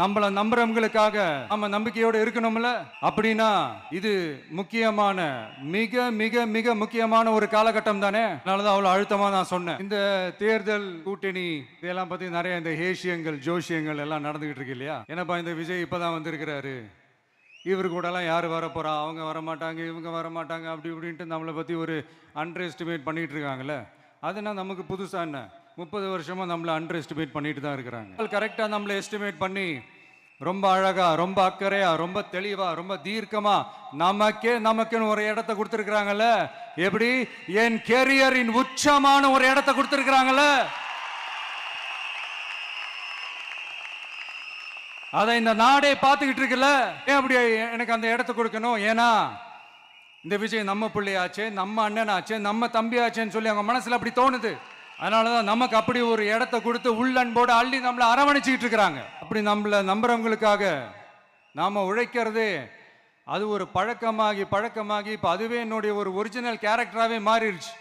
நம்மள நம்புறவங்களுக்காக நம்ம நம்பிக்கையோடு இருக்கணும்ல? அப்படின்னா இது முக்கியமான மிக மிக மிக முக்கியமான ஒரு காலகட்டம் தானே? அதனாலதான் அவ்வளவு அழுத்தமா நான் சொன்னேன். இந்த தேர்தல் கூட்டணி இதெல்லாம் பத்தி நிறைய இந்த ஹேஷியங்கள் ஜோஷியங்கள் எல்லாம் நடந்துகிட்டு இருக்கு இல்லையா? என்னப்பா இந்த விஜய் இப்பதான் வந்திருக்கிறாரு? இவர் கூடலாம் யார் வர போறா அவங்க வர மாட்டாங்க இவங்க வர மாட்டாங்க அப்படி இப்படின்ட்டு நம்மளை பத்தி ஒரு அண்டர் எஸ்டிமேட் பண்ணிட்டு இருக்காங்கல்ல? அதுனா நமக்கு புதுசா என்ன? முப்பது வருஷமாக நம்மளை அண்டர் எஸ்டிமேட் பண்ணிட்டு தான் இருக்கிறாங்க. கரெக்டாக நம்மளை எஸ்டிமேட் பண்ணி ரொம்ப அழகா ரொம்ப அக்கறையாக ரொம்ப தெளிவாக ரொம்ப தீர்க்கமாக நமக்கே நமக்குன்னு ஒரு இடத்த கொடுத்துருக்குறாங்கல்ல? எப்படி? என் கெரியரின் உச்சமான ஒரு இடத்த கொடுத்துருக்குறாங்கல்ல? அதை இந்த நாடே பார்த்துக்கிட்டு இருக்குல்ல? ஏன் அப்படி எனக்கு அந்த இடத்த கொடுக்கணும்? ஏன்னா இந்த விஜய் நம்ம பிள்ளையாச்சே நம்ம அண்ணனாச்சே நம்ம தம்பியாச்சேன்னு சொல்லி அவங்க மனசில் அப்படி தோணுது. அதனாலதான் நமக்கு அப்படி ஒரு இடத்த கொடுத்து உள்ளன்போடு அள்ளி நம்மளை அரவணைச்சிக்கிட்டு இருக்கிறாங்க. அப்படி நம்மள நம்புறவங்களுக்காக நாம் உழைக்கிறதே அது ஒரு பழக்கமாகி பழக்கமாகி இப்போ அதுவே என்னுடைய ஒரு ஒரிஜினல் கேரக்டராகவே மாறிடுச்சு.